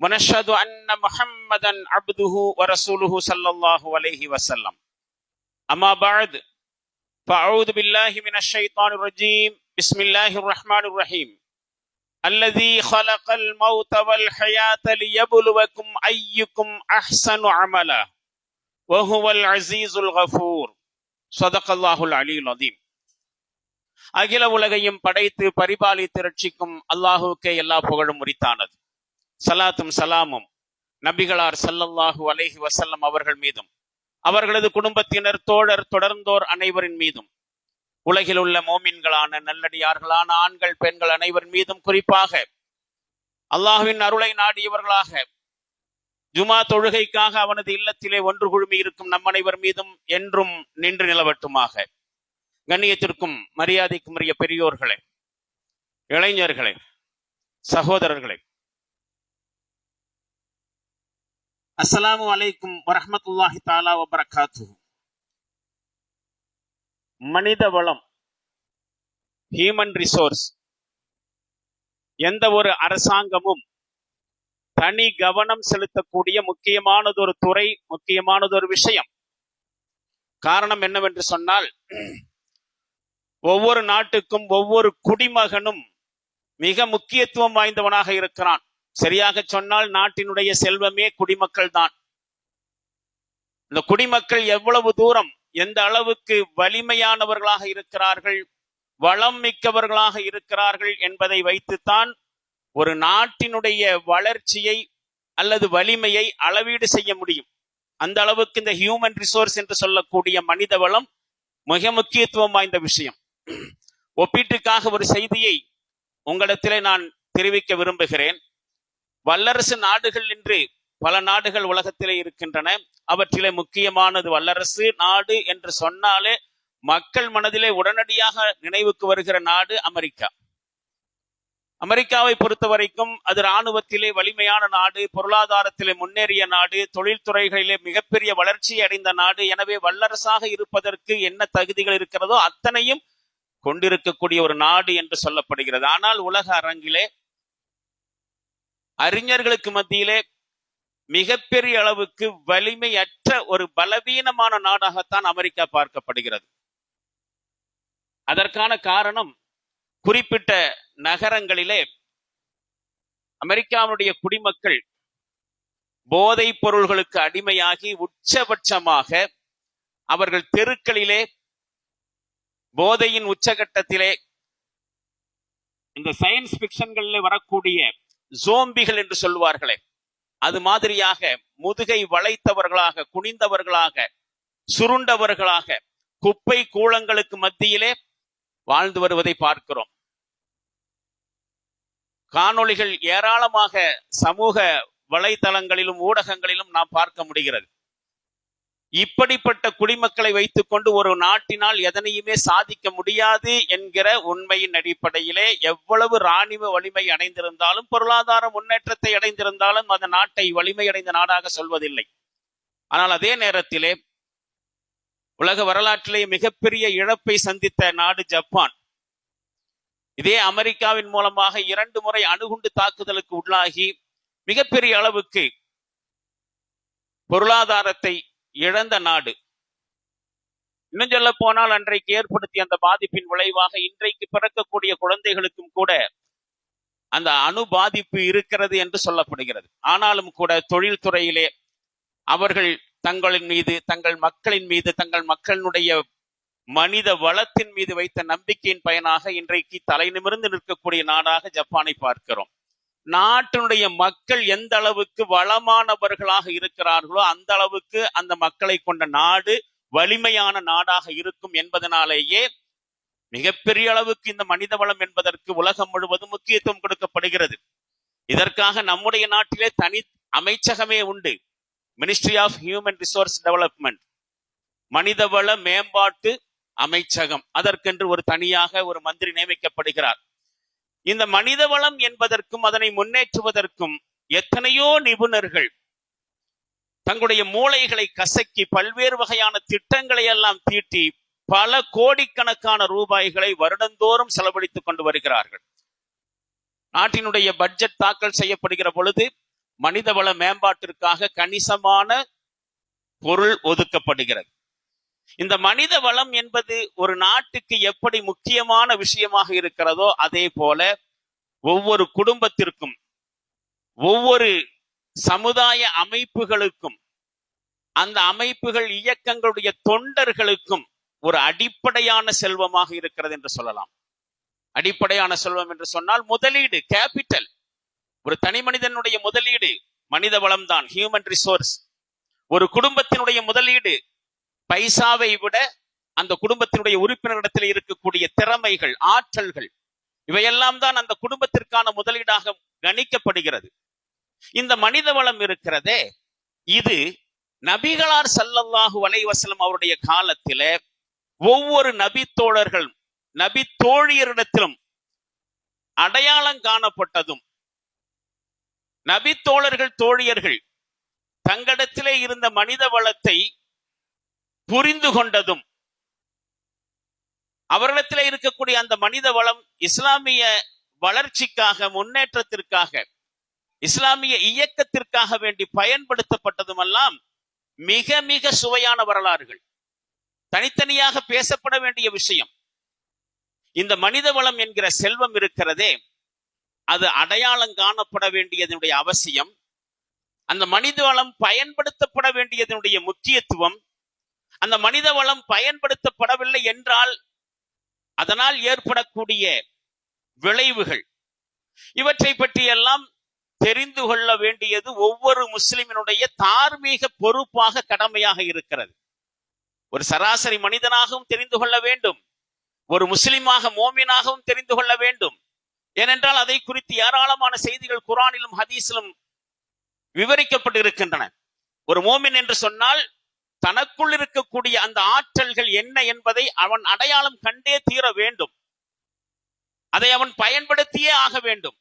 ونشهد أن محمدا عبده ورسوله صلى الله عليه وسلم أما بعد فأعوذ بالله من الشيطان الرجيم بسم الله الرحمن الرحيم الذي خلق الموت والحياة ليبلوكم أيكم أحسن عملا وهو العزيز الغفور صدق الله العلي العظيم அகில உலகையும் படைத்து பரிபாலித்து ரட்சிக்கும் அல்லாஹுக்கே எல்லா புகழும் உரித்தானது சலாத்தும் சலாமும் நபிகளார் சல்லல்லாஹு அலைஹி வசல்லம் அவர்கள் மீதும் அவர்களது குடும்பத்தினர் தோழர் தொடர்ந்தோர் அனைவரின் மீதும் உலகில் உள்ள மோமின்களான நல்லடியார்களான ஆண்கள் பெண்கள் அனைவரின் மீதும் குறிப்பாக அல்லாஹுவின் அருளை நாடியவர்களாக ஜுமா தொழுகைக்காக அவனது இல்லத்திலே ஒன்று குழுமி இருக்கும் நம் அனைவர் மீதும் என்றும் நின்று நிலவட்டுமாக. கண்ணியத்திற்கும் மரியாதைக்கும் உரிய பெரியோர்களே இளைஞர்களே சகோதரர்களே அஸ்ஸலாமு அலைக்கும் வரஹ்மத்துல்லாஹி தாலா வபரகாத்து. மனித வளம் ஹியூமன் ரிசோர்ஸ் எந்த ஒரு அரசாங்கமும் தனி கவனம் செலுத்தக்கூடிய முக்கியமானதொரு துறை முக்கியமானதொரு விஷயம். காரணம் என்னவென்று சொன்னால் ஒவ்வொரு நாட்டுக்கும் ஒவ்வொரு குடிமகனும் மிக முக்கியத்துவம் வாய்ந்தவனாக இருக்கிறான். சரியாக சொன்னால் நாட்டினுடைய செல்வமே குடிமக்கள் தான் இந்த குடிமக்கள் எவ்வளவு தூரம் எந்த அளவுக்கு வலிமையானவர்களாக இருக்கிறார்கள் வளம் மிக்கவர்களாக இருக்கிறார்கள் என்பதை வைத்துத்தான் ஒரு நாட்டினுடைய வளர்ச்சியை அல்லது வலிமையை அளவீடு செய்ய முடியும். அந்த அளவுக்கு இந்த ஹியூமன் ரிசோர்ஸ் என்று சொல்லக்கூடிய மனித வளம் மிக முக்கியத்துவம் வாய்ந்த விஷயம். ஒப்பீட்டுக்காக ஒரு செய்தியை உங்களிடத்திலே நான் தெரிவிக்க விரும்புகிறேன். வல்லரசு நாடுகள் என்று பல நாடுகள் உலகத்திலே இருக்கின்றன. அவற்றிலே முக்கியமானது வல்லரசு நாடு என்று சொன்னாலே மக்கள் மனதிலே உடனடியாக நினைவுக்கு வருகிற நாடு அமெரிக்கா. அமெரிக்காவை பொறுத்த வரைக்கும் அது இராணுவத்திலே வலிமையான நாடு பொருளாதாரத்திலே முன்னேறிய நாடு தொழில்துறைகளிலே மிகப்பெரிய வளர்ச்சி அடைந்த நாடு. எனவே வல்லரசாக இருப்பதற்கு என்ன தகுதிகள் இருக்கிறதோ அத்தனையும் கொண்டிருக்கக்கூடிய ஒரு நாடு என்று சொல்லப்படுகிறது. ஆனால் உலக அரங்கிலே அறிஞர்களுக்கு மத்தியிலே மிகப்பெரிய அளவுக்கு வலிமையற்ற ஒரு பலவீனமான நாடாகத்தான் அமெரிக்கா பார்க்கப்படுகிறது. அதற்கான காரணம் குறிப்பிட்ட நகரங்களிலே அமெரிக்காவுடைய குடிமக்கள் போதைப் பொருள்களுக்கு அடிமையாகி உச்சபட்சமாக அவர்கள் தெருக்களிலே போதையின் உச்சகட்டத்திலே இந்த சயின்ஸ் பிக்ஷன்களில் வரக்கூடிய ஜோம்பிகள் என்று சொல்லுவார்களே. அது மாதிரியாக முதுகை வளைத்தவர்களாக குனிந்தவர்களாக சுருண்டவர்களாக குப்பை கூளங்களுக்கு மத்தியிலே வாழ்ந்து வருவதை பார்க்கிறோம். காணொளிகள் ஏராளமாக சமூக வலைதளங்களிலும் ஊடகங்களிலும் நாம் பார்க்க முடிகிறது. இப்படிப்பட்ட குடிமக்களை வைத்துக்கொண்டு ஒரு நாட்டினால் எதனையுமே சாதிக்க முடியாது என்கிற உண்மையின் அடிப்படையிலே எவ்வளவு ராணுவ வலிமை அடைந்திருந்தாலும் பொருளாதார முன்னேற்றத்தை அடைந்திருந்தாலும் அந்த நாட்டை வலிமை அடைந்த நாடாக சொல்வதில்லை. ஆனால் அதே நேரத்திலே உலக வரலாற்றிலே மிகப்பெரிய இழப்பை சந்தித்த நாடு ஜப்பான். இதே அமெரிக்காவின் மூலமாக இரண்டு முறை அணுகுண்டு தாக்குதலுக்கு உள்ளாகி மிகப்பெரிய அளவுக்கு பொருளாதாரத்தை இழந்த நாடு. இன்னும் சொல்ல போனால் அன்றைக்கு ஏற்படுத்திய அந்த பாதிப்பின் விளைவாக இன்றைக்கு பிறக்கக்கூடிய குழந்தைகளுக்கும் கூட அந்த அணு பாதிப்பு இருக்கிறது என்று சொல்லப்படுகிறது. ஆனாலும் கூட தொழில்துறையிலே அவர்கள் தங்களின் மீது தங்கள் மக்களின் மீது தங்கள் மக்களினுடைய மனித வளத்தின் மீது வைத்த நம்பிக்கையின் பயனாக இன்றைக்கு தலை நிமிர்ந்து நிற்கக்கூடிய நாடாக ஜப்பானை பார்க்கிறோம். நாட்டினுடைய மக்கள் எந்த அளவுக்கு வளமானவர்களாக இருக்கிறார்களோ அந்த அளவுக்கு அந்த மக்களை கொண்ட நாடு வலிமையான நாடாக இருக்கும் என்பதனாலேயே மிகப்பெரிய அளவுக்கு இந்த மனித வளம் என்பதற்கு உலகம் முழுவதும் முக்கியத்துவம் கொடுக்கப்படுகிறது. இதற்காக நம்முடைய நாட்டிலே தனி அமைச்சகமே உண்டு. Ministry of human resource development மனிதவள மேம்பாட்டு அமைச்சகம். அதற்கென்று ஒரு தனியாக ஒரு மந்திரி நியமிக்கப்படுகிறார். இந்த மனித வளம் என்பதற்கும் அதனை முன்னேற்றுவதற்கும் எத்தனையோ நிபுணர்கள் தங்களுடைய மூளைகளை கசக்கி பல்வேறு வகையான திட்டங்களை எல்லாம் தீட்டி பல கோடிக்கணக்கான ரூபாய்களை வருடந்தோறும் செலவழித்துக் கொண்டு வருகிறார்கள். நாட்டினுடைய பட்ஜெட் தாக்கல் செய்யப்படுகிற பொழுது மனிதவள மேம்பாட்டிற்காக கணிசமான பொருள் ஒதுக்கப்படுகிறது. இந்த மனித வளம் என்பது ஒரு நாட்டுக்கு எப்படி முக்கியமான விஷயமாக இருக்கிறதோ அதே போல ஒவ்வொரு குடும்பத்திற்கும் ஒவ்வொரு சமுதாய அமைப்புகளுக்கும் அந்த அமைப்புகள் இயக்கங்களுடைய தொண்டர்களுக்கும் ஒரு அடிப்படையான செல்வமாக இருக்கிறது என்று சொல்லலாம். அடிப்படையான செல்வம் என்று சொன்னால் முதலீடு கேபிட்டல் ஒரு தனி மனிதனுடைய முதலீடு மனித வளம்தான் ஹியூமன் ரிசோர்ஸ் ஒரு குடும்பத்தினுடைய முதலீடு பைசாவை விட அந்த குடும்பத்தினுடைய உறுப்பினரிடத்தில் இருக்கக்கூடிய திறமைகள் ஆற்றல்கள் இவையெல்லாம் தான் அந்த குடும்பத்திற்கான முதலீடாக கணிக்கப்படுகிறது. இந்த மனித வளம் இருக்கிறதே இது நபிகளார் சல்லல்லாஹு வலைவசலம் அவருடைய காலத்தில ஒவ்வொரு நபி தோழர்கள் நபி தோழியரிடத்திலும் அடையாளம் காணப்பட்டதும் நபி தோழர்கள் தோழியர்கள் தங்களிடத்திலே இருந்த மனித வளத்தை புரிந்து கொண்டதும் அவரிடத்திலே இருக்கக்கூடிய அந்த மனித வளம் இஸ்லாமிய வளர்ச்சிக்காக முன்னேற்றத்திற்காக இஸ்லாமிய இயக்கத்திற்காக வேண்டி பயன்படுத்தப்பட்டதுமெல்லாம் மிக மிக சுவையான வரலாறுகள். தனித்தனியாக பேசப்பட வேண்டிய விஷயம். இந்த மனித வளம் என்கிற செல்வம் இருக்கிறதே அது அடையாளம் காணப்பட வேண்டியதனுடைய அவசியம். அந்த மனித வளம் பயன்படுத்தப்பட வேண்டியதனுடைய முக்கியத்துவம் அந்த மனித வளம் பயன்படுத்தப்படவில்லை என்றால் அதனால் ஏற்படக்கூடிய விளைவுகள். இவற்றை பற்றியெல்லாம் தெரிந்து கொள்ள வேண்டியது ஒவ்வொரு முஸ்லிமினுடைய தார்மீக பொறுப்பாக கடமையாக இருக்கிறது. ஒரு சராசரி மனிதனாகவும் தெரிந்து கொள்ள வேண்டும். ஒரு முஸ்லிமாக மோமினாகவும் தெரிந்து கொள்ள வேண்டும். ஏனென்றால் அதை குறித்து ஏராளமான செய்திகள் குரானிலும் ஹதீஸிலும் விவரிக்கப்பட்டிருக்கின்றன. ஒரு மோமின் என்று சொன்னால் தனக்குள் இருக்கக்கூடிய அந்த ஆற்றல்கள் என்ன என்பதை அவன் அடையாளம் கண்டே தீர வேண்டும். அதை அவன் பயன்படுத்தியே ஆக வேண்டும்.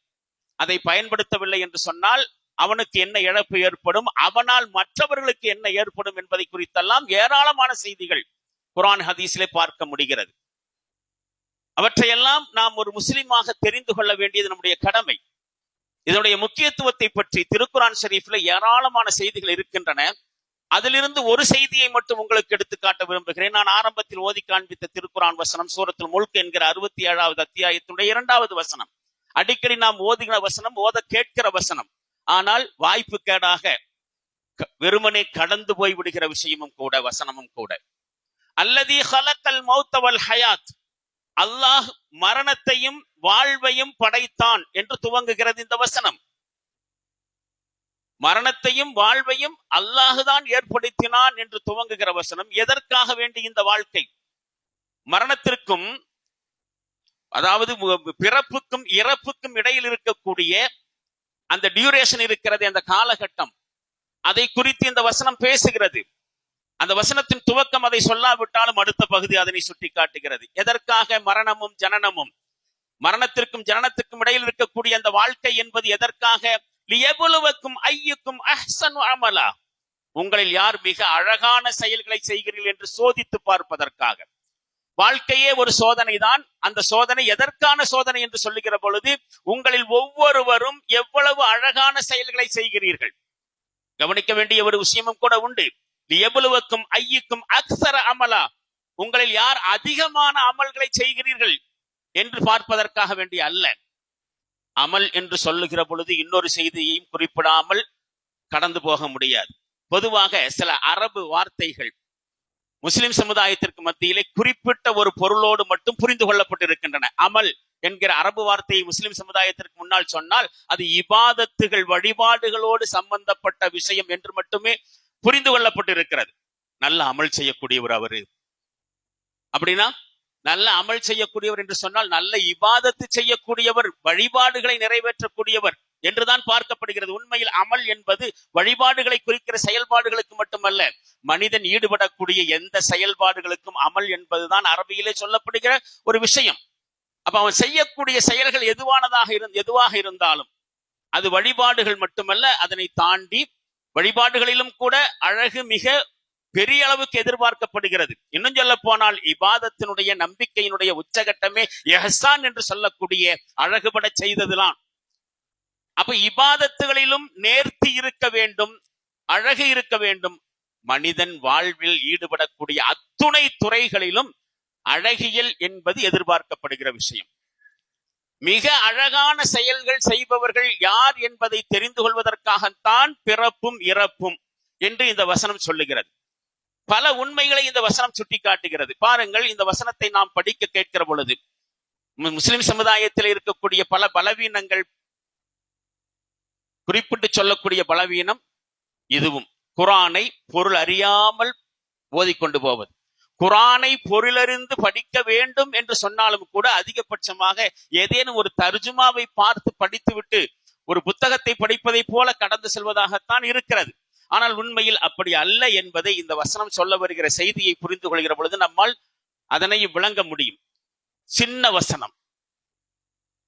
அதை பயன்படுத்தவில்லை என்று சொன்னால் அவனுக்கு என்ன இழப்பு ஏற்படும்? அவனால் மற்றவர்களுக்கு என்ன ஏற்படும் என்பதை குறித்தெல்லாம் ஏராளமான செய்திகள் குரான் ஹதீஸிலே பார்க்க முடிகிறது. அவற்றையெல்லாம் நாம் ஒரு முஸ்லிமாக தெரிந்து கொள்ள வேண்டியது நம்முடைய கடமை. இதனுடைய முக்கியத்துவத்தை பற்றி திருக்குரான் ஷரீஃப்ல ஏராளமான செய்திகள் இருக்கின்றன. அதிலிருந்து ஒரு செய்தியை மட்டும் உங்களுக்கு எடுத்து காட்ட விரும்புகிறேன். நான் ஆரம்பத்தில் ஓதி காண்பித்த திருக்குறான் வசனம் சூரத்தில் முழுக்க என்கிற அறுபத்தி ஏழாவது அத்தியாயத்தினுடைய இரண்டாவது வசனம். அடிக்கடி நாம் ஓதுகிற வசனம் ஓத கேட்கிற வசனம். ஆனால் வாய்ப்பு கேடாக வெறுமனே கடந்து போய் விடுகிற விஷயமும் கூட வசனமும் கூட. அல்லதி ஹலக்கல் மௌத்தவல் ஹயாத். அல்லாஹ் மரணத்தையும் வாழ்வையும் படைத்தான் என்று துவங்குகிறது இந்த வசனம். மரணத்தையும் வாழ்வையும் அல்லாஹுதான் ஏற்படுத்தினான் என்று துவங்குகிற வசனம் எதற்காக வேண்டி இந்த வாழ்க்கை? மரணத்திற்கும் அதாவது பிறப்புக்கும் இறப்புக்கும் இடையில் இருக்கக்கூடிய அந்த டியூரேஷன் இருக்கிறது அந்த காலகட்டம். அதை குறித்து இந்த வசனம் பேசுகிறது. அந்த வசனத்தின் துவக்கம் அதை சொல்லாவிட்டாலும் அடுத்த பகுதி அதனை சுட்டி காட்டுகிறது எதற்காக? மரணமும் ஜனனமும். மரணத்திற்கும் ஜனனத்திற்கும் இடையில் இருக்கக்கூடிய அந்த வாழ்க்கை என்பது எதற்காக? லியபுலுவக்கும் ஐயுக்கும் அஹ்சனு அமலா. உங்களில் யார் மிக அழகான செயல்களை செய்கிறீர்கள் என்று சோதித்து பார்ப்பதற்காக. வாழ்க்கையே ஒரு சோதனை தான் அந்த சோதனை எதற்கான சோதனை என்று சொல்லுகிற பொழுது உங்களில் ஒவ்வொருவரும் எவ்வளவு அழகான செயல்களை செய்கிறீர்கள். கவனிக்க வேண்டிய ஒரு விஷயமும் கூட உண்டு. எவ்வளவுக்கும் ஐயுக்கும் அக்சர அமலா. உங்களில் யார் அதிகமான அமல்களை செய்கிறீர்கள் என்று பார்ப்பதற்காக வேண்டிய அல்ல. அமல் என்று சொல்லுகிற பொழுது இன்னொரு செய்தியையும் குறிப்பிடாமல் கடந்து போக முடியாது. பொதுவாக சில அரபு வார்த்தைகள் முஸ்லிம் சமுதாயத்திற்கு மத்தியிலே குறிப்பிட்ட ஒரு பொருளோடு மட்டும் புரிந்து கொள்ளப்பட்டிருக்கின்றன. அமல் என்கிற அரபு வார்த்தையை முஸ்லிம் சமுதாயத்திற்கு முன்னால் சொன்னால் அது இபாதத்துகள் வழிபாடுகளோடு சம்பந்தப்பட்ட விஷயம் என்று மட்டுமே புரிந்து கொள்ளப்பட்டிருக்கிறது. நல்ல அமல் செய்யக்கூடியவர் அவரு. அப்படின்னா நல்ல அமல் செய்யக்கூடியவர் என்று சொன்னால் நல்ல இவாதத்து செய்யக்கூடியவர் வழிபாடுகளை நிறைவேற்றக்கூடியவர் என்றுதான் பார்க்கப்படுகிறது. உண்மையில் அமல் என்பது வழிபாடுகளை குறிக்கிற செயல்பாடுகளுக்கு மட்டுமல்ல மனிதன் ஈடுபடக்கூடிய எந்த செயல்பாடுகளுக்கும் அமல் என்பதுதான் அரபியிலே சொல்லப்படுகிற ஒரு விஷயம். அப்ப அவன் செய்யக்கூடிய செயல்கள் எதுவானதாக இருந்து எதுவாக இருந்தாலும் அது வழிபாடுகள் மட்டுமல்ல அதனை தாண்டி வழிபாடுகளிலும் கூட அழகு மிக பெரிய அளவுக்கு எதிர்பார்க்கப்படுகிறது. இன்னும் சொல்ல போனால் இபாதத்தினுடைய நம்பிக்கையினுடைய உச்சகட்டமே எஹசான் என்று சொல்லக்கூடிய அழகுபட செய்ததுதான். அப்ப இபாதத்துகளிலும் நேர்த்தி இருக்க வேண்டும் அழகு இருக்க வேண்டும். மனிதன் வாழ்வில் ஈடுபடக்கூடிய அத்துணை துறைகளிலும் அழகியல் என்பது எதிர்பார்க்கப்படுகிற விஷயம். மிக அழகான செயல்கள் செய்பவர்கள் யார் என்பதை தெரிந்து கொள்வதற்காகத்தான் பிறப்பும் இறப்பும் என்று இந்த வசனம் சொல்லுகிறது. பல உண்மைகளை இந்த வசனம் சுட்டிக்காட்டுகிறது. பாருங்கள் இந்த வசனத்தை நாம் படிக்க கேட்கிற பொழுது முஸ்லிம் சமுதாயத்தில் இருக்கக்கூடிய பல பலவீனங்கள் குறிப்பிட்டு சொல்லக்கூடிய பலவீனம் இதுவும். குரானை பொருள் அறியாமல் ஓதிக்கொண்டு போவது. குரானை பொருளறிந்து படிக்க வேண்டும் என்று சொன்னாலும் கூட அதிகபட்சமாக ஏதேனும் ஒரு தர்ஜுமாவை பார்த்து படித்துவிட்டு ஒரு புத்தகத்தை படிப்பதை போல கடந்து செல்வதாகத்தான் இருக்கிறது. ஆனால் உண்மையில் அப்படி அல்ல என்பதை இந்த வசனம் சொல்ல வருகிற செய்தியை புரிந்து கொள்கிற பொழுது நம்மால் அதனை விளங்க முடியும். சின்ன வசனம்.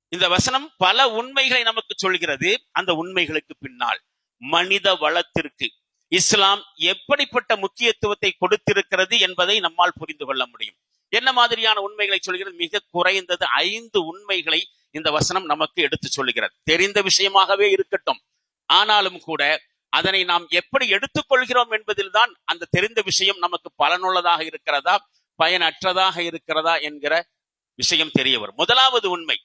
இந்த வசனம் பல உண்மைகளை நமக்கு சொல்கிறது. அந்த உண்மைகளுக்கு பின்னால் மனித வளத்திற்கு இஸ்லாம் எப்படிப்பட்ட முக்கியத்துவத்தை கொடுத்திருக்கிறது என்பதை நம்மால் புரிந்து கொள்ள முடியும். என்ன மாதிரியான உண்மைகளை சொல்கிறது? மிக குறைந்தது ஐந்து உண்மைகளை இந்த வசனம் நமக்கு எடுத்து சொல்லுகிறது. தெரிந்த விஷயமாகவே இருக்கட்டும். ஆனாலும் கூட அதனை நாம் எப்படி எடுத்துக்கொள்கிறோம் என்பதில்தான் அந்த தெரிந்த விஷயம் நமக்கு பலனுள்ளதாக இருக்கிறதா பயனற்றதாக இருக்கிறதா என்கிற விஷயம் தெரிய வரும். முதலாவது உண்மை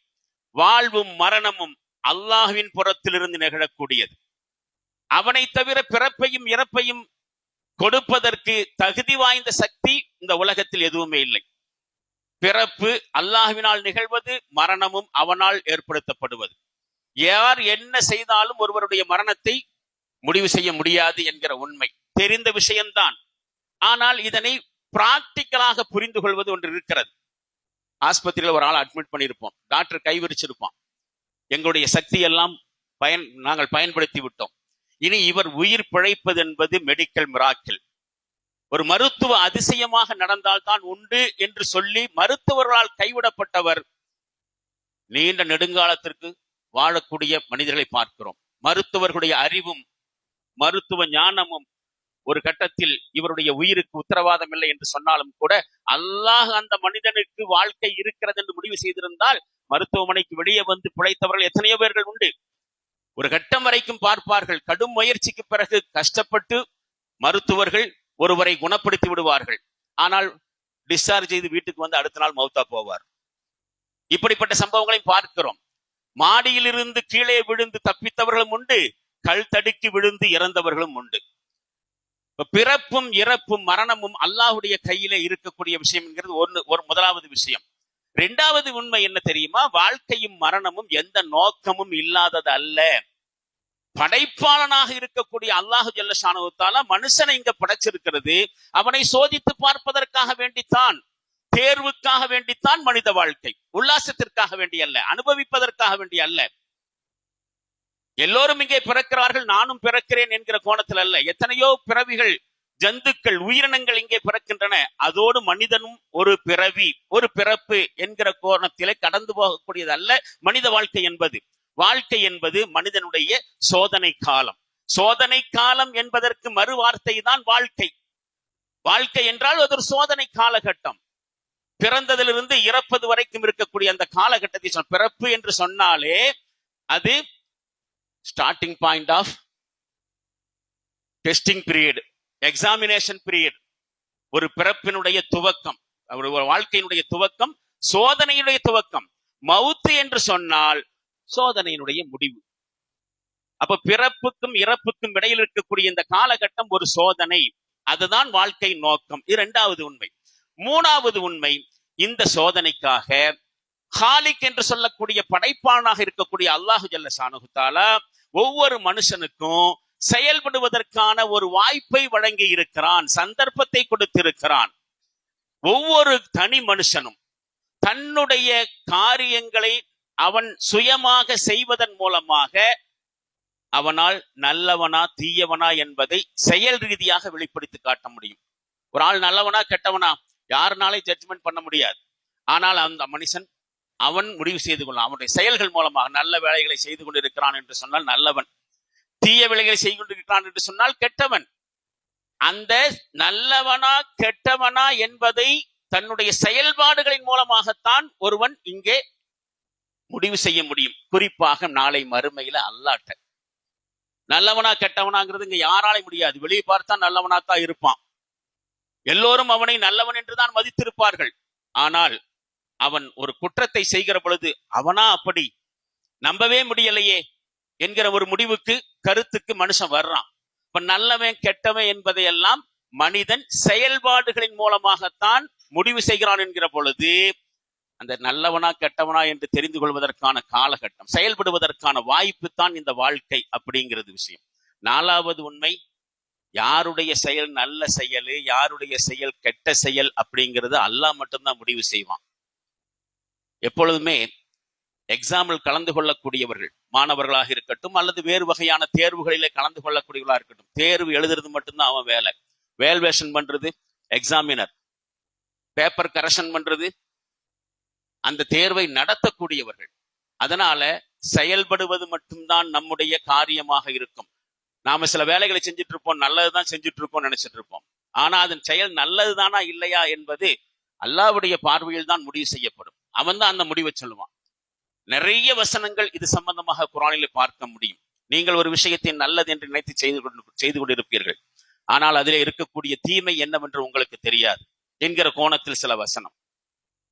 வாழ்வும் மரணமும் அல்லாஹுவின் புறத்திலிருந்து நிகழக்கூடியது. அவனை தவிர பிறப்பையும் இறப்பையும் கொடுப்பதற்கு தகுதி வாய்ந்த சக்தி இந்த உலகத்தில் எதுவுமே இல்லை. பிறப்பு அல்லாஹுவினால் நிகழ்வது மரணமும் அவனால் ஏற்படுத்தப்படுவது. யார் என்ன செய்தாலும் ஒருவருடைய மரணத்தை முடிவு செய்ய முடியாது என்கிற உண்மை. தெரிந்த விஷயம்தான். ஆனால் இதனை பிராக்டிக்கலாக புரிந்து கொள்வது ஒன்று இருக்கிறது. ஆஸ்பத்திரியில் ஒரு ஆள் அட்மிட் பண்ணியிருப்போம். டாக்டர் கைவிரிச்சிருப்பான். எங்களுடைய சக்தி எல்லாம் பயன் நாங்கள் பயன்படுத்தி விட்டோம். இனி இவர் உயிர் பிழைப்பது என்பது மெடிக்கல் மிராக்கில் ஒரு மருத்துவ அதிசயமாக நடந்தால்தான் உண்டு என்று சொல்லி மருத்துவர்களால் கைவிடப்பட்டவர் நீண்ட நெடுங்காலத்திற்கு வாழக்கூடிய மனிதர்களை பார்க்கிறோம். மருத்துவர்களுடைய அறிவும் மருத்துவ ஞானமும் ஒரு கட்டத்தில் இவருடைய உயிருக்கு உத்தரவாதம் இல்லை என்று சொன்னாலும் கூட அல்லாஹ் அந்த மனிதனுக்கு வாழ்க்கை இருக்கிறது என்று முடிவு செய்திருந்தால் மருத்துவமனைக்கு வெளியே வந்து பிழைத்தவர்கள் எத்தனையோ பேர்கள் உண்டு. ஒரு கட்டம் வரைக்கும் பார்ப்பார்கள். கடும் முயற்சிக்கு பிறகு கஷ்டப்பட்டு மருத்துவர்கள் ஒருவரை குணப்படுத்தி விடுவார்கள். ஆனால் டிஸ்சார்ஜ் செய்து வீட்டுக்கு வந்து அடுத்த நாள் மௌத்தா போவார். இப்படிப்பட்ட சம்பவங்களையும் பார்க்கிறோம். மாடியிலிருந்து கீழே விழுந்து தப்பித்தவர்களும் உண்டு. கல் தடுக்கி விழுந்து இறந்தவர்களும் உண்டு. பிறப்பும் இறப்பும் மரணமும் அல்லாஹுடைய கையில இருக்கக்கூடிய விஷயம் என்கிறது ஒன்று ஒரு முதலாவது விஷயம். ரெண்டாவது உண்மை என்ன தெரியுமா? வாழ்க்கையும் மரணமும் எந்த நோக்கமும் இல்லாதது அல்ல. படைப்பாளனாக இருக்கக்கூடிய அல்லாஹு சாணவத்தால மனுஷனை இங்க படைச்சிருக்கிறது. அவனை சோதித்து பார்ப்பதற்காக வேண்டித்தான் தேர்வுக்காக வேண்டித்தான் மனித வாழ்க்கை. உல்லாசத்திற்காக வேண்டிய அல்ல அனுபவிப்பதற்காக வேண்டிய அல்ல எல்லோரும் இங்கே பிறக்கிறார்கள் நானும் பிறக்கிறேன் என்கிற கோணத்தில் அல்ல. எத்தனையோ பிறவிகள் ஜந்துக்கள் உயிரினங்கள் இங்கே பிறக்கின்றன. அதோடு மனிதனும் ஒரு பிறவி ஒரு பிறப்பு என்கிற கோணத்திலே கடந்து போகக்கூடியது அல்ல மனித வாழ்க்கை என்பது. வாழ்க்கை என்பது மனிதனுடைய சோதனை காலம். சோதனை காலம் என்பதற்கு மறு வார்த்தை தான் வாழ்க்கை. வாழ்க்கை என்றால் அது ஒரு சோதனை காலகட்டம். பிறந்ததிலிருந்து இறப்பது வரைக்கும் இருக்கக்கூடிய அந்த காலகட்டத்தை சொன்ன பிறப்பு என்று சொன்னாலே அது starting point of testing period examination period ஒரு பிறப்பினுடைய துவக்கம் ஒரு வாழ்க்கையினுடைய துவக்கம் சோதனையுடைய துவக்கம். மவுத்து என்று சொன்னால் சோதனையினுடைய முடிவு. அப்ப பிறப்புக்கும் இறப்புக்கும் இடையில் இருக்கக்கூடிய இந்த காலகட்டம் ஒரு சோதனை. அதுதான் வாழ்க்கை நோக்கம். இரண்டாவது உண்மை. மூணாவது உண்மை இந்த சோதனைக்காக ஹாலிக் என்று சொல்லக்கூடிய படைப்பானாக இருக்கக்கூடிய அல்லாஹு ஜல்ல சானுகுத்தால ஒவ்வொரு மனுஷனுக்கும் செயல்படுவதற்கான ஒரு வாய்ப்பை வழங்கி இருக்கிறான் சந்தர்ப்பத்தை கொடுத்திருக்கிறான். ஒவ்வொரு தனி மனுஷனும் தன்னுடைய காரியங்களை அவன் சுயமாக செய்வதன் மூலமாக அவனால் நல்லவனா தீயவனா என்பதை செயல் ரீதியாக வெளிப்படுத்தி காட்ட முடியும். ஒரு ஆள் நல்லவனா கெட்டவனா? யாருனாலே ஜட்ஜ்மெண்ட் பண்ண முடியாது. ஆனால் அந்த மனுஷன் அவன் முடிவு செய்து கொள்ளலாம் அவனுடைய செயல்கள் மூலமாக நல்ல வேலைகளை செய்து கொண்டிருக்கிறான் என்று சொன்னால் நல்லவன். தீய வேலைகளை செய்து கொண்டிருக்கிறான் என்று சொன்னால் கெட்டவன். அந்த நல்லவனா கெட்டவனா என்பதை தன்னுடைய செயல்பாடுகளின் மூலமாகத்தான் ஒருவன் இங்கே முடிவு செய்ய முடியும். குறிப்பாக நாளை மறுமையில அல்லாட்ட. நல்லவனா கெட்டவனாங்கிறது இங்க யாராலே முடியாது. வெளியே பார்த்தா நல்லவனாத்தான் இருப்பான். எல்லோரும் அவனை நல்லவன் என்றுதான் மதித்திருப்பார்கள். ஆனால் அவன் ஒரு குற்றத்தை செய்கிற பொழுது அவனா அப்படி நம்பவே முடியலையே என்கிற ஒரு முடிவுக்கு கருத்துக்கு மனுஷன் வர்றான். இப்ப நல்லவன் கெட்டவன் என்பதையெல்லாம் மனிதன் செயல்பாடுகளின் மூலமாகத்தான் முடிவு செய்கிறான் என்கிற பொழுது அந்த நல்லவனா கெட்டவனா என்று தெரிந்து கொள்வதற்கான காலகட்டம் செயல்படுவதற்கான வாய்ப்பு தான் இந்த வாழ்க்கை அப்படிங்கிறது விஷயம். நாலாவது உண்மை யாருடைய செயல் நல்ல செயல் யாருடைய செயல் கெட்ட செயல் அப்படிங்கிறது அல்லாஹ் மட்டும்தான் முடிவு செய்வான். எப்பொழுதுமே எக்ஸாம்பிள் கலந்து கொள்ளக்கூடியவர்கள் மாணவர்களாக இருக்கட்டும் அல்லது வேறு வகையான தேர்வுகளிலே கலந்து கொள்ளக்கூடியவர்களாக இருக்கட்டும். தேர்வு எழுதுறது மட்டும்தான் அவன் வேலை. வேல்வேஷன் பண்றது எக்ஸாமினர் பேப்பர் கரெக்ஷன் பண்றது அந்த தேர்வை நடத்தக்கூடியவர்கள். அதனால செயல்படுவது மட்டும்தான் நம்முடைய காரியமாக இருக்கும். நாம சில வேலைகளை செஞ்சுட்டு இருப்போம் நல்லதுதான் செஞ்சுட்டு இருப்போம் நினைச்சிட்டு இருப்போம் ஆனா அதன் செயல் நல்லதுதானா இல்லையா என்பது அல்லாவுடைய பார்வையில் தான் முடிவு செய்யப்படும். அவன் தான் அந்த முடிவை சொல்லுவான். நிறைய வசனங்கள் இது சம்பந்தமாக குரானிலே பார்க்க முடியும். நீங்கள் ஒரு விஷயத்தை நல்லது என்று நினைத்து செய்து கொண்டு செய்து கொண்டிருப்பீர்கள். ஆனால் அதிலே இருக்கக்கூடிய தீமை என்னவென்று உங்களுக்கு தெரியாது என்கிற கோணத்தில் சில வசனம்.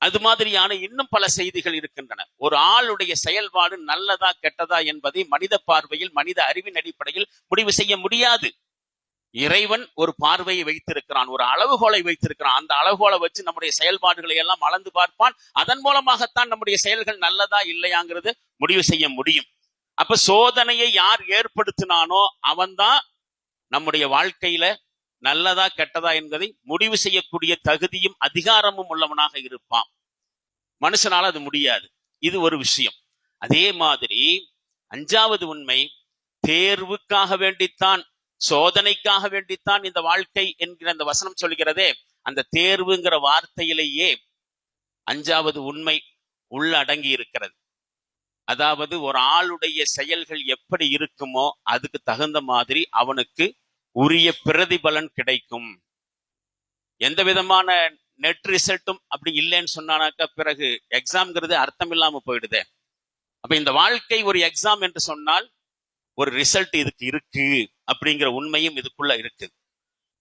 அது மாதிரியான இன்னும் பல செய்திகள் இருக்கின்றன. ஒரு ஆளுடைய செயல்பாடு நல்லதா கெட்டதா என்பதை மனித பார்வையில் மனித அறிவின் அடிப்படையில் முடிவு செய்ய முடியாது. இறைவன் ஒரு பார்வையை வைத்திருக்கிறான் ஒரு அளவுகோலை வைத்திருக்கிறான். அந்த அளவுகோலை வச்சு நம்முடைய செயல்பாடுகளை எல்லாம் அளந்து பார்ப்பான். அதன் மூலமாகத்தான் நம்முடைய செயல்கள் நல்லதா இல்லையாங்கிறது முடிவு செய்ய முடியும். அப்ப சோதனையை யார் ஏற்படுத்தினானோ அவன்தான் நம்முடைய வாழ்க்கையில நல்லதா கெட்டதா என்பதை முடிவு செய்யக்கூடிய தகுதியும் அதிகாரமும் உள்ளவனாக இருப்பான். மனுஷனால அது முடியாது. இது ஒரு விஷயம். அதே மாதிரி அஞ்சாவது உண்மை தேர்வுக்காக வேண்டித்தான் சோதனைக்காக வேண்டித்தான் இந்த வாழ்க்கை என்கிற அந்த வசனம் சொல்கிறதே அந்த தேர்வுங்கிற வார்த்தையிலேயே அஞ்சாவது உண்மை உள்ள அடங்கி இருக்கிறது. அதாவது ஒரு ஆளுடைய செயல்கள் எப்படி இருக்குமோ அதுக்கு தகுந்த மாதிரி அவனுக்கு உரிய பிரதிபலன் கிடைக்கும். எந்த விதமான நெட் ரிசல்ட்டும் அப்படி இல்லைன்னு சொன்னானாக்கா பிறகு எக்ஸாம்ங்கிறது அர்த்தம் இல்லாம போயிடுதே. அப்ப இந்த வாழ்க்கை ஒரு எக்ஸாம் என்று சொன்னால் ஒரு ரிசல்ட் இதுக்கு இருக்கு அப்படிங்கிற உண்மையும் இதுக்குள்ள இருக்கு.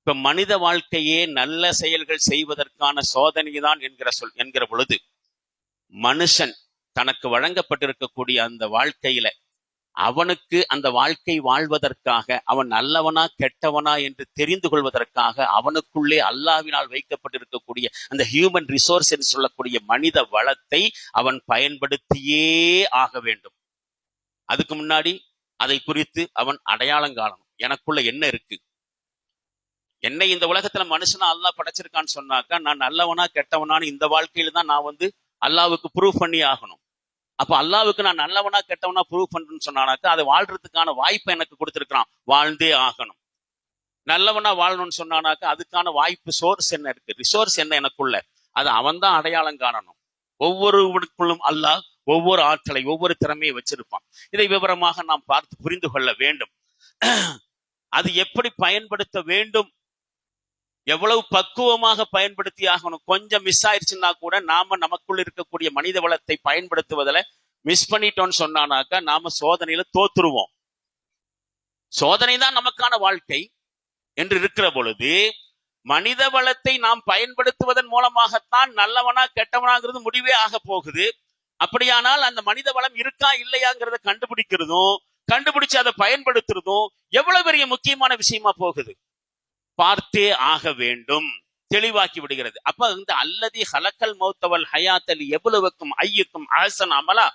இப்ப மனித வாழ்க்கையே நல்ல செயல்கள் செய்வதற்கான சோதனை தான் என்கிற சொல் என்கிற பொழுது மனுஷன் தனக்கு வழங்கப்பட்டிருக்கக்கூடிய அந்த வாழ்க்கையில அவனுக்கு அந்த வாழ்க்கை வாழ்வதற்காக அவன் நல்லவனா கெட்டவனா என்று தெரிந்து கொள்வதற்காக அவனுக்குள்ளே அல்லாவினால் வைக்கப்பட்டிருக்கக்கூடிய அந்த ஹியூமன் ரிசோர்ஸ் என்று சொல்லக்கூடிய மனித வளத்தை அவன் பயன்படுத்தியே ஆக வேண்டும். அதுக்கு முன்னாடி அதை குறித்து அவன் அடையாளம் காணணும். எனக்குள்ள என்ன இருக்கு? என்னை இந்த உலகத்துல மனுஷனா அல்லாஹ் படைச்சிருக்கான்னு சொன்னாக்கா நான் நல்லவனா கெட்டவனான்னு இந்த வாழ்க்கையில தான் நான் வந்து அல்லாவுக்கு ப்ரூவ் பண்ணி ஆகணும். அப்ப அல்லாவுக்கு நான் நல்லவனா கெட்டவனா ப்ரூவ் பண்றேன்னு சொன்னானாக்கா அதை வாழ்றதுக்கான வாய்ப்பை எனக்கு கொடுத்துருக்கிறான். வாழ்ந்தே ஆகணும். நல்லவனா வாழணும்னு சொன்னானாக்கா அதுக்கான வாய்ப்பு சோர்ஸ் என்ன இருக்கு? ரிசோர்ஸ் என்ன எனக்குள்ள? அது அவன் தான் அடையாளம் காணணும். ஒவ்வொருவருக்குள்ளும் அல்லாஹ் ஒவ்வொரு ஆற்றலை ஒவ்வொரு திறமையை வச்சிருப்பான். இதை விவரமாக நாம் பார்த்து புரிந்து கொள்ள வேண்டும். அது எப்படி பயன்படுத்த வேண்டும்? எவ்வளவு பக்குவமாக பயன்படுத்தி ஆகணும்? கொஞ்சம் மிஸ் ஆயிடுச்சுன்னா கூட நாம நமக்குள்ள இருக்கக்கூடிய மனித வளத்தை பயன்படுத்துவதில் மிஸ் பண்ணிட்டோம்னு சொன்னானாக்கா நாம சோதனையில தோத்துருவோம். சோதனை தான் நமக்கான வாழ்க்கை என்று இருக்கிற பொழுது மனித வளத்தை நாம் பயன்படுத்துவதன் மூலமாகத்தான் நல்லவனா கெட்டவனாங்கிறது முடிவே ஆக போகுது. அப்படியானால் அந்த மனித வளம் இருக்கா இல்லையாங்கிறத கண்டுபிடிக்கிறதும் கண்டுபிடிச்சு அதை பயன்படுத்துறதும் எவ்வளவு பெரிய முக்கியமான விஷயமா போகுது? பார்த்தே ஆக வேண்டும். தெளிவாக்கி விடுகிறது. அப்ப இந்த அல்லதி ஹலக்கல் மௌத்தவல் ஹயாத்தல் எவ்வளவுக்கும் ஐயுக்கும் அஹசன் அமலா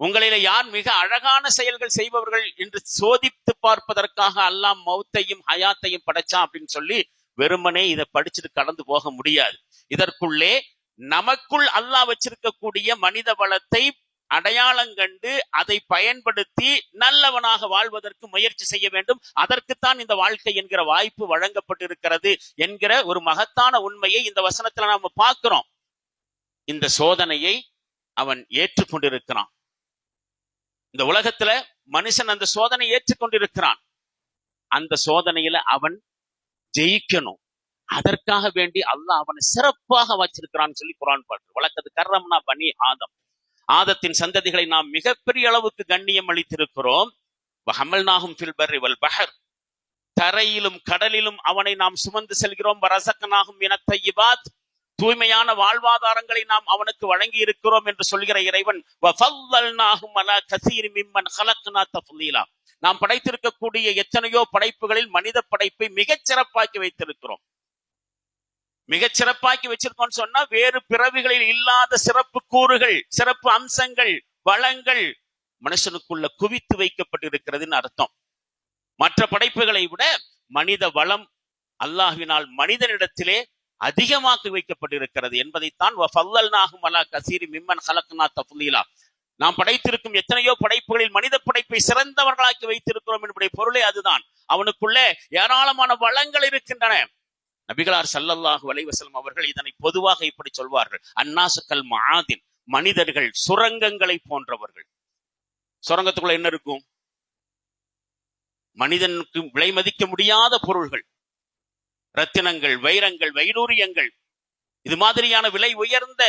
உங்களில யார் மிக அழகான செயல்கள் செய்பவர்கள் என்று சோதித்து பார்ப்பதற்காக அல்லாம் மௌத்தையும் ஹயாத்தையும் படைச்சான் அப்படின்னு சொல்லி வெறுமனே இதை படிச்சுட்டு கடந்து போக முடியாது. இதற்குள்ளே நமக்குள் அல்லாஹ் வச்சிருக்கக்கூடிய மனித வளத்தை அடையாளம் கண்டு அதை பயன்படுத்தி நல்லவனாக வாழ்வதற்கு முயற்சி செய்ய வேண்டும். அதற்குத்தான் இந்த வாழ்க்கை என்கிற வாய்ப்பு வழங்கப்பட்டிருக்கிறது என்கிற ஒரு மகத்தான உண்மையை இந்த வசனத்துல நாம பார்க்கிறோம். இந்த சோதனையை அவன் ஏற்றுக்கொண்டிருக்கிறான். இந்த உலகத்துல மனுஷன் அந்த சோதனை ஏற்றுக்கொண்டிருக்கிறான். அந்த சோதனையில அவன் ஜெயிக்கணும். அதற்காக வேண்டி அல்லாஹ் அவனை சிறப்பாக வச்சிருக்கிறான்னு சொல்லி குரான் பாட்டு வழக்கது கர்ரம்னா பனி ஆதம். ஆதத்தின் சந்ததிகளை நாம் மிகப்பெரிய அளவுக்கு கண்ணியம் அளித்திருக்கிறோம். ஹமல்நாகும் பஹர். தரையிலும் கடலிலும் அவனை நாம் சுமந்து செல்கிறோம். வரசக்கனாகும் இனத்தையிபாத் தூய்மையான வாழ்வாதாரங்களை நாம் அவனுக்கு வழங்கி இருக்கிறோம் என்று சொல்கிற இறைவன் நாம் படைத்திருக்கக்கூடிய எத்தனையோ படைப்புகளில் மனித படைப்பை மிகச் சிறப்பாக்கி வைத்திருக்கிறோம். மிகச் சிறப்பாக்கி வச்சிருக்கோம்னு சொன்னா வேறு பிறவிகளில் இல்லாத சிறப்பு கூறுகள் சிறப்பு அம்சங்கள் வளங்கள் மனுஷனுக்குள்ள குவித்து வைக்கப்பட்டிருக்கிறதுன்னு அர்த்தம். மற்ற படைப்புகளை விட மனித வளம் அல்லாஹினால் மனிதனிடத்திலே அதிகமாக்கி வைக்கப்பட்டிருக்கிறது என்பதைத்தான் மிம்மன் நாம் படைத்திருக்கும் எத்தனையோ படைப்புகளில் மனித படைப்பை சிறந்தவர்களாக்கி வைத்திருக்கிறோம் என்பதை பொருளே அதுதான். அவனுக்குள்ளே ஏராளமான வளங்கள் இருக்கின்றன. நபிகளார் சல்லல்லாஹு வலைவசலம் அவர்கள் இதனை பொதுவாக இப்படி சொல்வார்கள். அன்னாசுக்கள் மாதின் மனிதர்கள் சுரங்கங்களை போன்றவர்கள். சுரங்கத்துக்குள்ள என்ன இருக்கும்? மனிதனுக்கு விலை மதிக்க முடியாத பொருள்கள். ரத்தினங்கள் வைரங்கள் வைடூரியங்கள். இது மாதிரியான விலை உயர்ந்த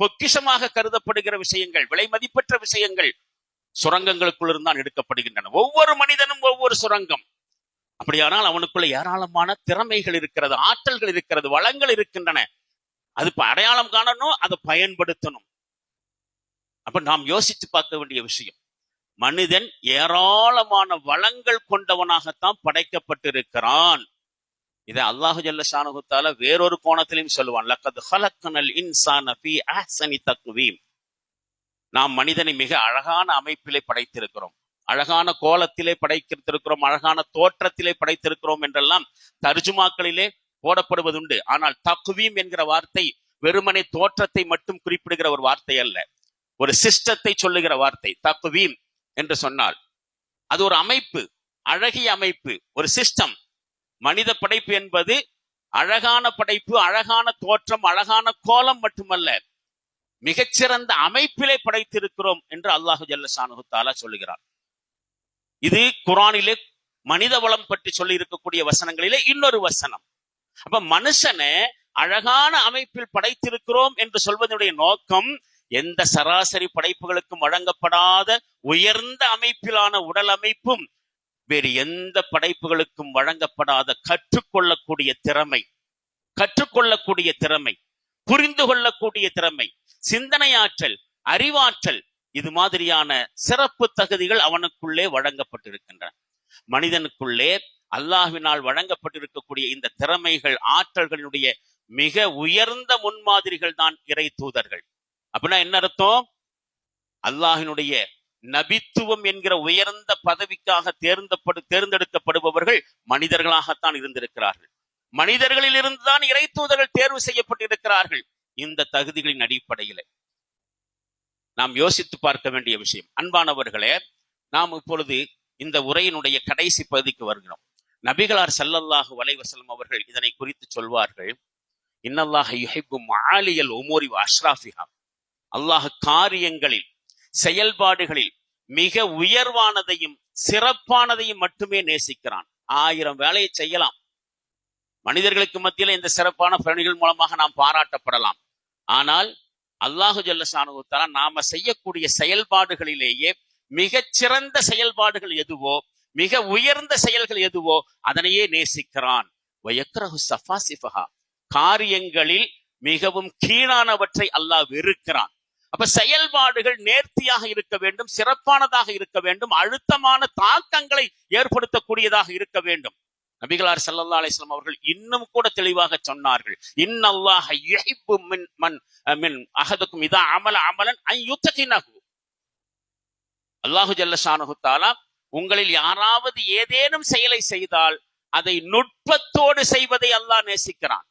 பொக்கிஷமாக கருதப்படுகிற விஷயங்கள் விலை மதிப்பற்ற விஷயங்கள் சுரங்கங்களுக்குள் இருந்தான் எடுக்கப்படுகின்றன. ஒவ்வொரு மனிதனும் ஒவ்வொரு சுரங்கம். அப்படியானால் அவனுக்குள்ள ஏராளமான திறமைகள் இருக்கிறது ஆற்றல்கள் இருக்கிறது வளங்கள் இருக்கின்றன. அது அடையாளம் காணணும் அதை பயன்படுத்தணும். அப்ப நாம் யோசித்து பார்க்க வேண்டிய விஷயம். மனிதன் ஏராளமான வளங்கள் கொண்டவனாகத்தான் படைக்கப்பட்டிருக்கிறான். இதை அல்லாஹு ஜல்ல ஷானுகுத்தால வேறொரு கோணத்திலையும் சொல்லுவான். லக்கது ஹலக்கனல் இன்சான ஃபீ அஹ்சனி தக்வீம். நாம் மனிதனை மிக அழகான அமைப்பிலே படைத்திருக்கிறோம். அழகான கோலத்திலே படைத்திருக்கிறோம் அழகான தோற்றத்திலே படைத்திருக்கிறோம் என்றெல்லாம் தர்ஜுமாக்களிலே போடப்படுவதுண்டு. ஆனால் தக்குவீம் என்கிற வார்த்தை வெறுமனை தோற்றத்தை மட்டும் குறிப்பிடுகிற ஒரு வார்த்தை அல்ல. ஒரு சிஸ்டத்தை சொல்லுகிற வார்த்தை தக்குவீம் என்று சொன்னால். அது ஒரு அமைப்பு அழகிய அமைப்பு ஒரு சிஸ்டம் மனித படைப்பு என்பது அழகான படைப்பு அழகான தோற்றம் அழகான கோலம் மட்டுமல்ல. மிகச்சிறந்த அமைப்பிலே படைத்திருக்கிறோம் என்று அல்லாஹு ஜல்லஷானு தாலா சொல்லுகிறார் இது குரானிலே மனித வளம் பற்றி சொல்லி இருக்கக்கூடிய வசனங்களிலே இன்னொரு வசனம். அப்ப மனுஷனை அழகான அமைப்பில் படைத்திருக்கிறோம் என்று சொல்வதனுடைய நோக்கம் எந்த சராசரி படைப்புகளுக்கும் வழங்கப்படாத உயர்ந்த அமைப்பிலான உடல் அமைப்பும் வேறு எந்த படைப்புகளுக்கும் வழங்கப்படாத கற்றுக்கொள்ளக்கூடிய திறமை கற்றுக்கொள்ளக்கூடிய திறமை புரிந்து கொள்ளக்கூடிய திறமை சிந்தனையாற்றல் அறிவாற்றல் இது மாதிரியான சிறப்பு தகுதிகள் அவனுக்குள்ளே வழங்கப்பட்டிருக்கின்றன. மனிதனுக்குள்ளே அல்லாஹினால் வழங்கப்பட்டிருக்கக்கூடிய இந்த திறமைகள் ஆற்றல்களினுடைய மிக உயர்ந்த முன்மாதிரிகள் தான் இறை தூதர்கள். அப்படின்னா என்ன அர்த்தம்? அல்லாஹினுடைய நபித்துவம் என்கிற உயர்ந்த பதவிக்காக தேர்ந்தப்படு தேர்ந்தெடுக்கப்படுபவர்கள் மனிதர்களாகத்தான் இருந்திருக்கிறார்கள். மனிதர்களில் இருந்துதான் இறை தூதர்கள் தேர்வு செய்யப்பட்டிருக்கிறார்கள். இந்த தகுதிகளின் அடிப்படையில். நாம் யோசித்து பார்க்க வேண்டிய விஷயம். அன்பானவர்களே நாம் இப்பொழுது இந்த உரையினுடைய கடைசி பகுதிக்கு வருகிறோம். நபிகளார் சல்லல்லாஹு வலைவசலம் அவர்கள் இதனை குறித்து சொல்வார்கள் இன்னல்லாக யுஹிப்பு ஆலியல் உமோரி அஷ்ராஃபிஹா. அல்லாஹ் காரியங்களில் செயல்பாடுகளில் மிக உயர்வானதையும் சிறப்பானதையும் மட்டுமே நேசிக்கிறான். ஆயிரம் வேலையை செய்யலாம். மனிதர்களுக்கு மத்தியில இந்த சிறப்பான பிறனிகள் மூலமாக நாம் பாராட்டப்படலாம். ஆனால் அல்லாஹு ஜல்லசானுத்தாலா நாம செய்யக்கூடிய செயல்பாடுகளிலேயே மிகச்சிறந்த செயல்பாடுகள் எதுவோ மிக உயர்ந்த செயல்கள் எதுவோ அதனையே நேசிக்கிறான். வயக்ரஹு காரியங்களில் மிகவும் கீழானவற்றை அல்லாஹ் வெறுக்கிறான். அப்ப செயல்பாடுகள் நேர்த்தியாக இருக்க வேண்டும் சிறப்பானதாக இருக்க வேண்டும் அழுத்தமான தாக்கங்களை ஏற்படுத்தக்கூடியதாக இருக்க வேண்டும். நபிகளார் சல்லா அலிஸ்லாம் அவர்கள் இன்னும் கூட தெளிவாக சொன்னார்கள். இன்னல்லாஹ யுஹிப்பு மின் மன் மின் அகதுக்கும் இதா அமல அமலன் ஐ யுத்தகினஹு. அல்லாஹு ஜல்லஷானஹு தாலா உங்களில் யாராவது ஏதேனும் செயலை செய்தால் அதை நுட்பத்தோடு செய்வதை அல்லாஹ் நேசிக்கிறான்.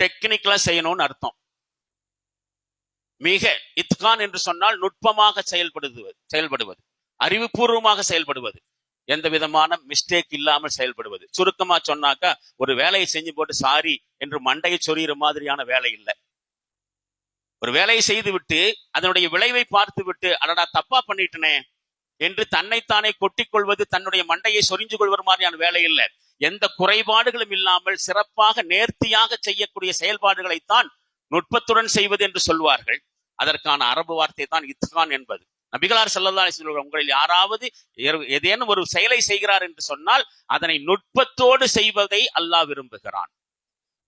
டெக்னிக்கலா செய்யணும்னு அர்த்தம். மிக இத்கான் என்று சொன்னால் நுட்பமாக செயல்படுவது செயல்படுவது அறிவுபூர்வமாக செயல்படுவது. எந்த விதமான மிஸ்டேக் இல்லாமல் செயல்படுவது. சுருக்கமா சொன்னாக்கா ஒரு வேலையை செஞ்சு போட்டு சாரி என்று மண்டையை சொறிகிற மாதிரியான வேலை இல்லை. ஒரு வேலையை செய்து விட்டு அதனுடைய விளைவை பார்த்து விட்டு அடடா தப்பா பண்ணிட்டனே என்று தன்னைத்தானே கொட்டிக்கொள்வது தன்னுடைய மண்டையை சொரிஞ்சு கொள்வது மாதிரியான வேலை இல்லை. எந்த குறைபாடுகளும் இல்லாமல் சிறப்பாக நேர்த்தியாக செய்யக்கூடிய செயல்பாடுகளைத்தான் நுட்பத்துடன் செய்வது என்று சொல்வார்கள். அதற்கான அரபு வார்த்தை தான் இத்கான் என்பது. நபிகளார் சல்லல்லா உங்களில் யாராவது ஏதேனும் ஒரு செயலை செய்கிறார் என்று சொன்னால் அதனை நுட்பத்தோடு செய்வதை அல்லாஹ் விரும்புகிறான்.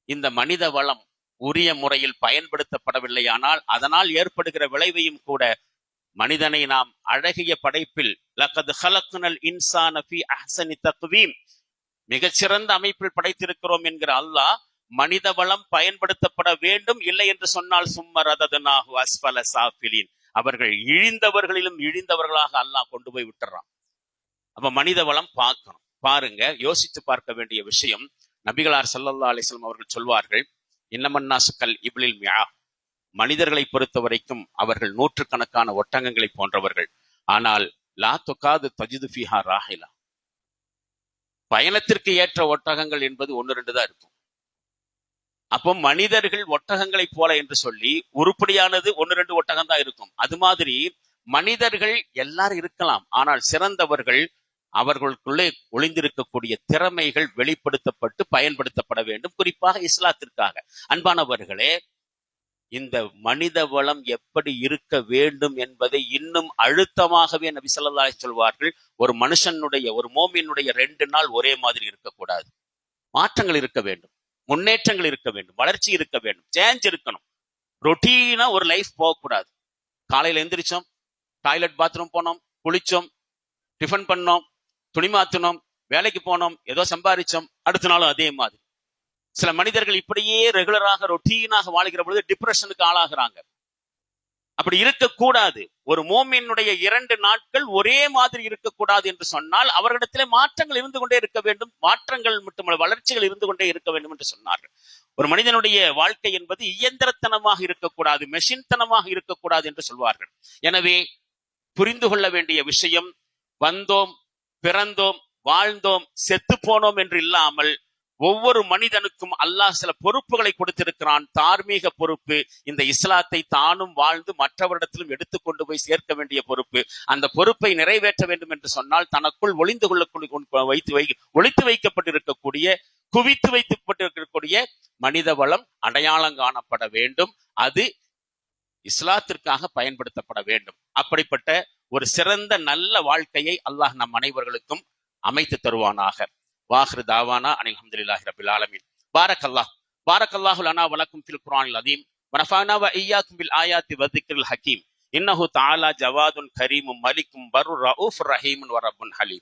இந்த மனித வளம் உரிய முறையில் பயன்படுத்தப்படவில்லையானால் அதனால் ஏற்படுகிற விளைவையும் கூட மனிதனை நாம் அழகிய படைப்பில் லக்கது ஹலக்குனல் இன்சான அஹசனி அஹ்சனி மிகச்சிறந்த அமைப்பில் படைத்திருக்கிறோம் என்கிற அல்லாஹ் மனித வளம் பயன்படுத்தப்பட வேண்டும் இல்லை என்று சொன்னால் சும்ம ரததனாகு அஸ்பல சாஃபிலின். அவர்கள் இழிந்தவர்களிலும் இழிந்தவர்களாக அல்லாஹ் கொண்டு போய் விட்டுறான். அப்ப மனித வளம் பார்க்கணும். பாருங்க யோசித்து பார்க்க வேண்டிய விஷயம் நபிகளார் சல்லல்லா அலைஹி அவர்கள் சொல்வார்கள் இன்னமன்னாசுக்கல் மியா. மனிதர்களை பொறுத்த வரைக்கும் அவர்கள் நூற்றுக்கணக்கான ஒட்டகங்களை போன்றவர்கள். ஆனால் லா தொக்காது தஜிது ஃபிஹா ராஹிலா. பயணத்திற்கு ஏற்ற ஒட்டகங்கள் என்பது ஒன்று ரெண்டு தான் இருக்கும். அப்போ மனிதர்கள் ஒட்டகங்களைப் போல என்று சொல்லி உருப்படியானது ஒன்று ரெண்டு ஒட்டகம் தான் இருக்கும். அது மாதிரி மனிதர்கள் எல்லாரும் இருக்கலாம். ஆனால் சிறந்தவர்கள் அவர்களுக்குள்ளே ஒளிந்திருக்கக்கூடிய திறமைகள் வெளிப்படுத்தப்பட்டு பயன்படுத்தப்பட வேண்டும். குறிப்பாக இஸ்லாத்திற்காக. அன்பானவர்களே இந்த மனித வளம் எப்படி இருக்க வேண்டும் என்பதை இன்னும் அழுத்தமாகவே நபி ஸல்லல்லாஹு சொல்வார்கள். ஒரு மனுஷனுடைய ஒரு மோமியனுடைய ரெண்டு நாள் ஒரே மாதிரி இருக்கக்கூடாது. மாற்றங்கள் இருக்க வேண்டும். முன்னேற்றங்கள் இருக்க வேண்டும் வளர்ச்சி இருக்க வேண்டும் சேஞ்ச் இருக்கணும். ரொட்டீனா ஒரு லைஃப் போகக்கூடாது. காலையில எந்திரிச்சோம் டாய்லெட் பாத்ரூம் போனோம் குளிச்சோம் டிஃபன் பண்ணோம் துணி மாத்தினோம் வேலைக்கு போனோம் ஏதோ சம்பாதிச்சோம் அடுத்த நாளும் அதே மாதிரி. சில மனிதர்கள் இப்படியே ரெகுலராக ரொட்டீனாக வாழ்கிற பொழுது டிப்ரெஷனுக்கு ஆளாகிறாங்க. அப்படி இருக்கக்கூடாது. ஒரு மோமினுடைய இரண்டு நாட்கள் ஒரே மாதிரி இருக்கக்கூடாது என்று சொன்னால் அவர்களிடத்திலே மாற்றங்கள் இருந்து கொண்டே இருக்க வேண்டும். மாற்றங்கள் மட்டுமல்ல வளர்ச்சிகள் இருந்து கொண்டே இருக்க வேண்டும் என்று சொன்னார்கள். ஒரு மனிதனுடைய வாழ்க்கை என்பது இயந்திரத்தனமாக இருக்கக்கூடாது மெஷின் தனமாக இருக்கக்கூடாது என்று சொல்வார்கள். எனவே புரிந்து கொள்ள வேண்டிய விஷயம் வந்தோம் பிறந்தோம் வாழ்ந்தோம் செத்து போனோம் என்று இல்லாமல் ஒவ்வொரு மனிதனுக்கும் அல்லாஹ் சில பொறுப்புகளை கொடுத்திருக்கிறான். தார்மீக பொறுப்பு இந்த இஸ்லாத்தை தானும் வாழ்ந்து மற்றவரிடத்திலும் எடுத்துக்கொண்டு போய் சேர்க்க வேண்டிய பொறுப்பு. அந்த பொறுப்பை நிறைவேற்ற வேண்டும் என்று சொன்னால் தனக்குள் ஒளிந்து கொள்ள வைத்து வை ஒழித்து வைக்கப்பட்டிருக்கக்கூடிய குவித்து வைத்துப்பட்டிருக்கக்கூடிய மனித வளம் அடையாளம் காணப்பட வேண்டும். அது இஸ்லாத்திற்காக பயன்படுத்தப்பட வேண்டும். அப்படிப்பட்ட ஒரு சிறந்த நல்ல வாழ்க்கையை அல்லாஹ் நம் அனைவர்களுக்கும் அமைத்து தருவானாக. وآخر دعوانا أن الحمد لله رب العالمين. بارك الله. بارك الله لنا ولكم في القرآن العظيم ونفعنا وإياكم بالآيات والذكر الحكيم. إنه تعالى جواد كريم ملك بر رؤوف رحيم ورب حليم.